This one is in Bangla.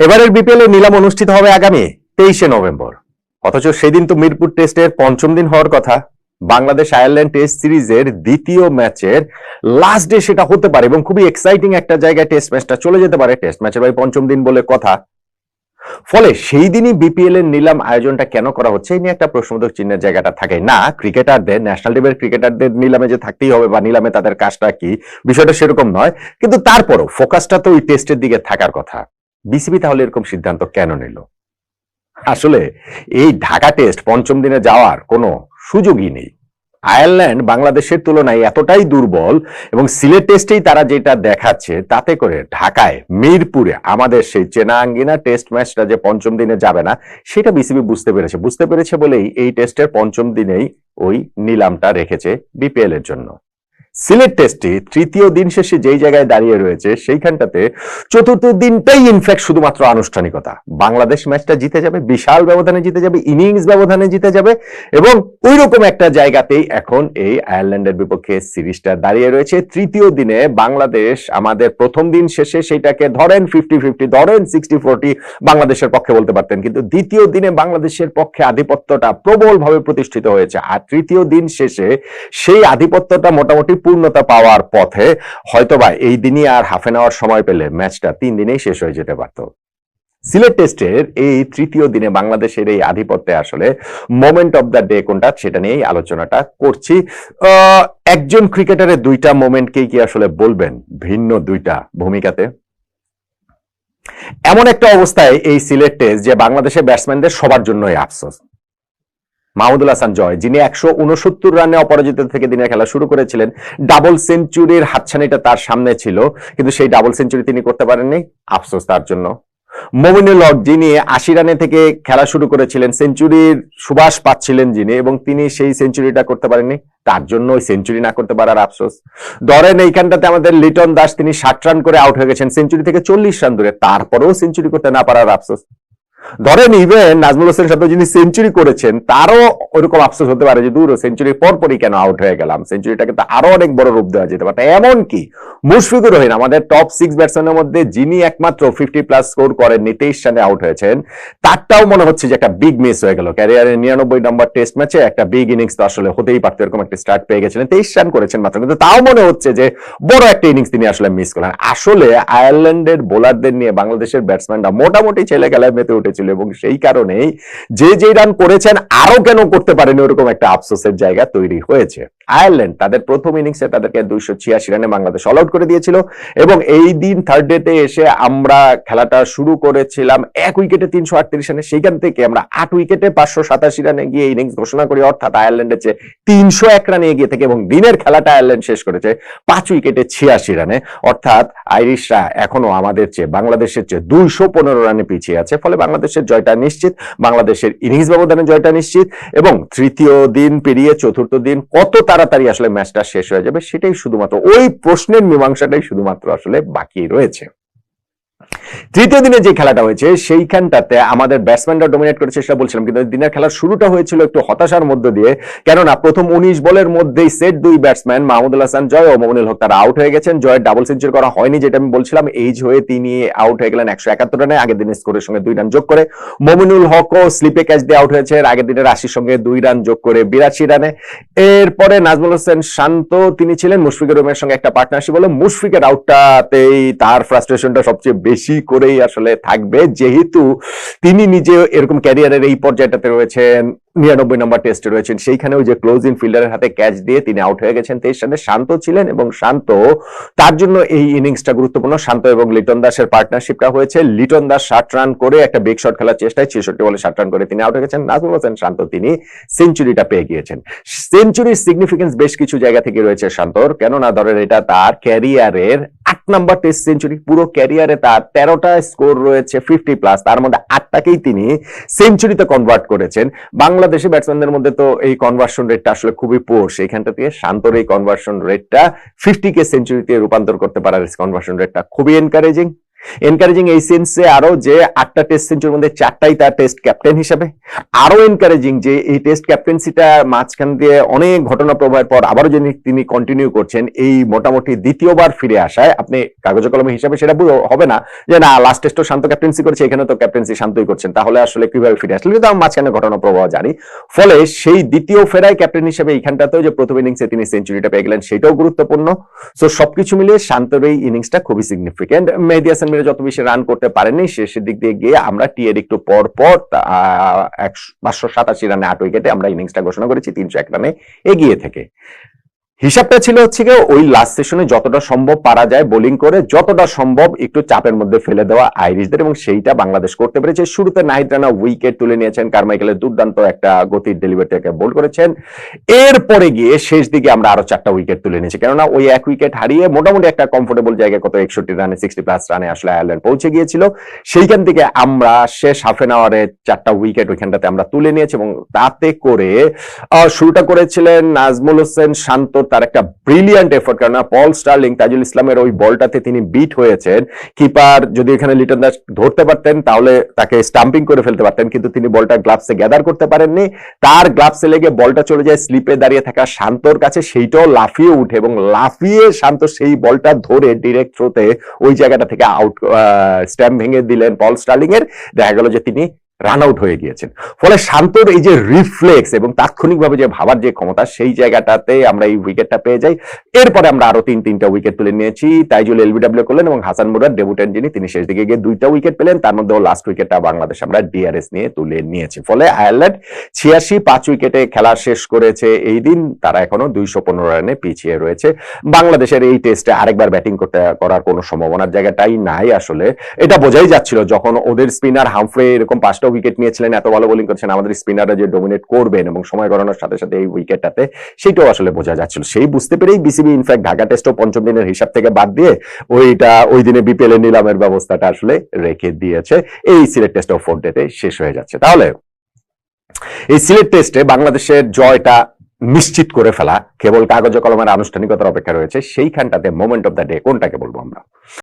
এবারের বিপিএল এর নিলাম অনুষ্ঠিত হবে আগামী তেইশে নভেম্বর। অথচ সেদিন তো মিরপুর টেস্টের পঞ্চম দিন হওয়ার কথা। বাংলাদেশ আয়ারল্যান্ড টেস্ট সিরিজের দ্বিতীয় ম্যাচের লাস্ট ডে সেটা হতে পারে এবং খুবই এক্সাইটিং একটা জায়গায় টেস্ট ম্যাচটা চলে যেতে পারে। টেস্ট ম্যাচের ভাই পঞ্চম দিন বলে কথা। ফলে সেই দিনই বিপিএল এর নিলাম আয়োজনটা কেন করা হচ্ছে এই নিয়ে একটা প্রশ্নবোধক চিহ্নের জায়গাটা থাকে। না ক্রিকেটারদের ন্যাশনাল টিমের ক্রিকেটারদের নিলামে যে থাকতেই হবে বা নিলামে তাদের কাজটা কি, বিষয়টা সেরকম নয়। কিন্তু তারপরও ফোকাসটা তো ওই টেস্টের দিকে থাকার কথা। বিসিবি তাহলে এরকম সিদ্ধান্ত কেন নিল? আসলে এই ঢাকা টেস্ট পঞ্চম দিনে যাওয়ার কোনো সুযোগই নেই। আয়ারল্যান্ড বাংলাদেশের তুলনায় এতটাই দুর্বল এবং সিলেট টেস্টেই তারা যেটা দেখাচ্ছে, তাতে করে ঢাকায়, মিরপুরে আমাদের সেই চেনা আঙ্গিনা টেস্ট ম্যাচটা যে পঞ্চম দিনে যাবে না, সেটা বিসিবি বুঝতে পেরেছে। বুঝতে পেরেছে বলেই এই টেস্টের পঞ্চম দিনেই ওই নিলামটা রেখেছে বিপিএল এর জন্য। সিলেট টেস্টে তৃতীয় দিন শেষে যেই জায়গায় দাঁড়িয়ে রয়েছে, সেইখানটাতে চতুর্থ দিনটাই ইনফ্যাক্ট শুধুমাত্র আনুষ্ঠানিকতা। বাংলাদেশ ম্যাচটা জিতে যাবে, বিশাল ব্যবধানে জিতে যাবে ইনিংস ব্যবধানে জিতে যাবে এবং ওই রকম একটা জায়গাতেই এখন এই আয়ারল্যান্ডের বিপক্ষে সিরিজটা দাঁড়িয়ে রয়েছে। তৃতীয় দিনে বাংলাদেশ আমাদের প্রথম দিন শেষে সেটাকে ধরেন ফিফটি ফিফটি ধরেন সিক্সটি ফোরটি বাংলাদেশের পক্ষে বলতে পারতেন। কিন্তু দ্বিতীয় দিনে বাংলাদেশের পক্ষে আধিপত্যটা প্রবলভাবে প্রতিষ্ঠিত হয়েছে। আর তৃতীয় দিন শেষে সেই আধিপত্যটা মোটামুটি পূর্ণতা পাওয়ার পথে হয়তোবা এই দিনই আর হাফ এন আওয়ার সময় পেলে ম্যাচটা তিন দিনেই শেষ হয়ে যেতে পারত। সিলেট টেস্টের এই তৃতীয় দিনে বাংলাদেশের এই আধিপত্যে আসলে মোমেন্ট অফ দ্য ডে কোনটা সেটা নিয়েই আলোচনাটা করছি। একজন ক্রিকেটারের দুইটা মোমেন্টকেই কি আসলে বলবেন? ভিন্ন দুইটা ভূমিকাতে। এমন একটা অবস্থায় এই সিলেট টেস্ট যে বাংলাদেশের ব্যাটসম্যানদের সবার জন্যই আফসোস। মাহমুদুল হাসান জয়, যিনি একশো উনসত্তর রানে অপরাজিত থেকে দিনের খেলা শুরু করেছিলেন, ডাবল সেঞ্চুরির হাতছানিটা তার সামনে ছিল, কিন্তু সেই ডাবল সেঞ্চুরি তিনি করতে পারেননি, আফসোস তার জন্য। মমিনুল হক, যিনি আশি রানে থেকে খেলা শুরু করেছিলেন, সেঞ্চুরির সুবাস পাচ্ছিলেন যিনি, এবং তিনি সেই সেঞ্চুরিটা করতে পারেননি, তার জন্য ওই সেঞ্চুরি না করতে পারার আফসোস। ধরেন এইখানটাতে আমাদের লিটন দাস, তিনি ষাট রান করে আউট হয়ে গেছেন, সেঞ্চুরি থেকে চল্লিশ রান দূরে, তারপরেও সেঞ্চুরি করতে না পারার আফসোস। ধরেন ইভেন নাজমুল হোসেন সাথে যিনি সেঞ্চুরি করেছেন, তারও ওইরকম আফসোস হতে পারে যে, দূর সেঞ্চুরির পরপরই কেন আউট হয়ে গেলাম? সেঞ্চুরিটাকে তো আরও অনেক বড় রূপ দেওয়া যেতে পারে। এমন কি মুশফিকুর রহিম, আমাদের টপ সিক্স ব্যাটসম্যানের মধ্যে যিনি একমাত্র ফিফটি প্লাস স্কোর করেননি তেইশ রানে আউট হয়েছেন, তারটাও মনে হচ্ছে যে একটা বিগ মিস হয়ে গেল। ক্যারিয়ারের নিরানব্বই নম্বর টেস্ট ম্যাচে একটা বিগ ইনিংস তো আসলে হতেই পারতো, এরকম একটা স্টার্ট পেয়ে গেছিলেন, তেইশ রান করেছেন মাত্র। কিন্তু তাও মনে হচ্ছে যে, বড় একটা ইনিংস তিনি আসলে মিস করলেন। আসলে আয়ারল্যান্ডের বোলারদের নিয়ে বাংলাদেশের ব্যাটসম্যানরা মোটামুটি ছেলে খেলায় মেতে উঠেছিল এবং সেই কারণেই যে যে রান করেছেন আরও কেন করতে পারেনি ওরকম একটা আফসোসের জায়গা তৈরি হয়েছে। আয়ারল্যান্ড তাদের প্রথম ইনিংসে তাদেরকে দুইশো ছিয়াশি রানে বাংলাদেশ অল আউট করে দিয়েছিল এবং এই দিন থার্ড ডেতে এসে আমরা খেলাটা শুরু করেছিলাম এক উইকেটে তিনশো আটত্রিশ রানে সেইখান থেকে আমরা আট উইকেটে পাঁচশো সাতাশি রানে গিয়ে ইনিংস ঘোষণা করি, অর্থাৎ আয়ারল্যান্ডের চেয়ে তিনশো এক রানে এগিয়ে থেকে এবং দিনের খেলাটা আয়ারল্যান্ড শেষ করেছে পাঁচ উইকেটে ছিয়াশি রানে অর্থাৎ আইরিশরা এখনও আমাদের চেয়ে, বাংলাদেশের চেয়ে দুইশো পনেরো রানে পিছিয়ে আছে, ফলে বাংলাদেশের জয়টা নিশ্চিত, বাংলাদেশের ইনিংস ব্যবধানে জয়টা নিশ্চিত, এবং তৃতীয় দিন পেরিয়ে চতুর্থ দিন কত তাড়াতাড়ি আসলে ম্যাচটা শেষ হয়ে যাবে সেটাই শুধুমাত্র, ওই প্রশ্নের মীমাংসাটাই শুধুমাত্র আসলে বাকি রয়েছে। তৃতীয় দিনে যে খেলাটা হয়েছে, সেইখানটাতে আমাদের ব্যাটসম্যানরা ডোমিনেট করেছে সেটা বলছিলাম, কিন্তু দিনের খেলার শুরুটা হয়েছিল একটু হতাশার মধ্য দিয়ে। কেননা প্রথম উনিশ বলের মধ্যেই সেট দুই ব্যাটসম্যান মাহমুদুল হাসান জয় ও মোমিনুল হক তারা আউট হয়ে গেছেন। জয়ের ডাবল সেঞ্চুরি করা হয়নি, যেটা আমি বলছিলাম এইজ হয়ে তিনি আউট হয়ে গেলেন একশো একাত্তর রানে, আগের দিনের স্কোরের সঙ্গে দুই রান যোগ করে। মোমিনুল হকও স্লিপে ক্যাচ দিয়ে আউট হয়েছে আগের দিনের আশির সঙ্গে দুই রান যোগ করে বিরাশি রানে। এরপরে নাজমুল হোসেন শান্ত, তিনি ছিলেন মুশফিকুর রহমানের সঙ্গে একটা পার্টনারশিপ হলো। মুশফিকের আউটটাতেই তার ফ্রাস্ট্রেশনটা সবচেয়ে বেশি করেই আসলে থাকবে। যেহেতু তিনি নিজে এরকম ক্যারিয়ারের এই পর্যায়টাতে রয়েছেন, নিরানব্বই নম্বর টেস্টে রয়েছেন সেইখানে ওই যে ক্লোজিং ফিল্ডারের হাতে ক্যাচ দিয়ে তিনি আউট হয়ে গেছেন। তেইশ রানে শান্ত ছিলেন এবং শান্ত, তার জন্য এই ইনিংসটা গুরুত্বপূর্ণ। শান্ত এবং লিটন দাসের পার্টনারশিপটা হয়েছে। লিটন দাস ষাট রান করে একটা বিগ শট খেলার চেষ্টায় ছেষট্টি বলে ষাট রান করে তিনি আউট হয়ে গেছেন। নাজমুল হোসেন শান্ত তিনি সেঞ্চুরিটা পেয়ে গিয়েছেন। সেঞ্চুরির সিগনিফিকেন্স বেশ কিছু জায়গা থেকে রয়েছে শান্তর। কেননা ধরেন এটা তার ক্যারিয়ারের নাম্বার টেস্ট সেঞ্চুরি পুরো ক্যারিয়ারে তার তেরোটা স্কোর রয়েছে ফিফটি প্লাস তার মধ্যে আটটাকেই তিনি সেঞ্চুরিতে কনভার্ট করেছেন। বাংলাদেশি ব্যাটসম্যানদের মধ্যে তো এই কনভার্সন রেটটা আসলে খুবই পোর সেইখানটা দিয়ে শান্তর এই কনভার্সন রেটটা ফিফটি কে সেঞ্চুরিতে রূপান্তর করতে পারার কনভার্সন রেটটা খুবই এনকারেজিং এনকারেজিং এই সেন্সে আরও যে আটটা টেস্ট সেঞ্চুরির মধ্যে চারটাই তার টেস্ট ক্যাপ্টেন হিসেবে আরও এনকারেজিং যে এই টেস্ট ক্যাপ্টেন্সিটা মাঝখান দিয়ে অনেক ঘটনা প্রবাহের পর আবারও যিনি তিনি কন্টিনিউ করছেন, এই মোটামুটি দ্বিতীয়বার ফিরে আসায়, আপনি কাগজে কলমে হিসাবে সেটা হবে না যে না লাস্ট টেস্টও শান্ত ক্যাপ্টেন্সি করেছে এখানে তো ক্যাপ্টেন্সি শান্তই করছেন, তাহলে আসলে কীভাবে ফিরে আসলে কিন্তু আমার মাঝখানে ঘটনা প্রবাহ জানি, ফলে সেই দ্বিতীয় ফেরায় ক্যাপ্টেন হিসেবে এইখানটাতেও যে প্রথম ইনিংসে তিনি সেঞ্চুরিটা পেয়ে গেলেন, সেটাও গুরুত্বপূর্ণ। সো সবকিছু মিলিয়ে শান্তর এই ইনিংসটা খুবই সিগনিফিকেন্ট মেহেদি হাসান মিরা যত বেশি রান করতে পারেনি শেষের দিক দিয়ে গিয়ে আমরা টি এর একটু পর পর পাঁচশো সাতাশি রানে আট উইকেটে আমরা ইনিংসটা ঘোষণা করেছি, তিনশো এক রানে এগিয়ে থেকে। হিসাবটা ছিল হচ্ছে গিয়ে ওই লাস্ট সেশনে যতটা সম্ভব পারা যায় বোলিং করে যতটা সম্ভব একটু চাপের মধ্যে ফেলে দেওয়া আইরিশদের এবং সেইটা বাংলাদেশ করতে পেরেছে। শুরুতে নাহিদ রানা উইকেট তুলে নিয়েছেন কারমাইকেলের দুর্দান্ত একটা গতির ডেলিভারি থেকে বোল করেছেন। এরপরে গিয়ে শেষ দিকে আমরা আরও চারটা উইকেট তুলে নিয়েছি। কেননা ওই এক উইকেট হারিয়ে মোটামুটি একটা কমফোর্টেবল জায়গায় কত একষট্টি রানে সিক্সটি প্লাস রানে আসলে আয়ারল্যান্ড পৌঁছে গিয়েছিল। সেইখান থেকে আমরা শেষ হাফ এন আওয়ারে চারটা উইকেট ওইখানটাতে আমরা তুলে নিয়েছি এবং তাতে করে শুরুটা করেছিলেন নাজমুল হোসেন, শান্ত তার একটা ব্রিলিয়ান্ট এফোর্ট কেননা পল স্টার্লিং তাজুল ইসলামের ওই বলটাতে তিনি বিট হয়েছেন। কিপার যদি এখানে লিটন দাস ধরতে পারতেন, তাহলে তাকে স্টাম্পিং করে ফেলতে পারতেন, কিন্তু তিনি বলটা গ্লাভসে গ্যাদার করতে পারেননি। তার গ্লাভসে লেগে বলটা চলে যায় স্লিপে দাঁড়িয়ে থাকা শান্তর কাছে, সেইটাও লাফিয়ে উঠে এবং লাফিয়ে শান্ত সেই বলটা ধরে ডিরেক্ট থ্রোতে ওই জায়গাটা থেকে আউট স্ট্যাম্প ভেঙে দিলেন পল স্টার্লিং এর দেখা গেল যে তিনি রান আউট হয়ে গিয়েছেন। ফলে শান্তর এই যে রিফ্লেক্স এবং তাৎক্ষণিকভাবে যে ভাবার যে ক্ষমতা, সেই জায়গাটাতে আমরা এই উইকেটটা পেয়ে যাই। এরপরে আমরা আরও তিন, তিনটা উইকেট তুলে নিয়েছি। তাইজুল এলবিডব্লিউ করলেন এবং হাসান মুরাদ, ডেবুটেন যিনি, তিনি শেষ দিকে গিয়ে দুইটা উইকেট পেলেন। তার মধ্যেও লাস্ট উইকেটটা বাংলাদেশ আমরা ডিআরএস নিয়ে তুলে নিয়েছি। ফলে আয়ারল্যান্ড ছিয়াশি, পাঁচ উইকেটে খেলা শেষ করেছে এই দিন। তারা এখনও দুইশো পনেরো রানে পিছিয়ে রয়েছে। বাংলাদেশের এই টেস্টে আরেকবার ব্যাটিং করতে, করার কোনো সম্ভাবনার জায়গাটাই নাই আসলে। এটা বোঝাই যাচ্ছিল যখন ওদের স্পিনার হামফ্রে এরকম পাঁচটা উইকেট নিয়েছিলেন, এত ভালো বোলিং করছেন, আমাদের স্পিনাররা যে ডোমিনেট করবেন এবং সময় গড়ানোর সাথে সাথে এই উইকেটটাতে সেটাও আসলে বোঝা যাচ্ছিল। সেই বুঝতে পেরেই বিসিবি ইনফ্যাক্ট ঢাকা টেস্টও পঞ্চম দিনের হিসাব থেকে বাদ দিয়ে ওইটা, ওই দিনে বিপিএল এর নিলামের ব্যবস্থাটা আসলে রেখে দিয়েছে। এই সিলেট টেস্ট অফ ফোর ডেতে শেষ হয়ে যাচ্ছে। তাহলে, এই সিলেট টেস্টে বাংলাদেশের জয়টা নিশ্চিত করে ফেলা, কেবল কাগজ কলমের আনুষ্ঠানিকতার অপেক্ষা রয়েছে, সেইখানটাতে মোমেন্ট অফ দ্য ডে কোনটাকে বলব আমরা?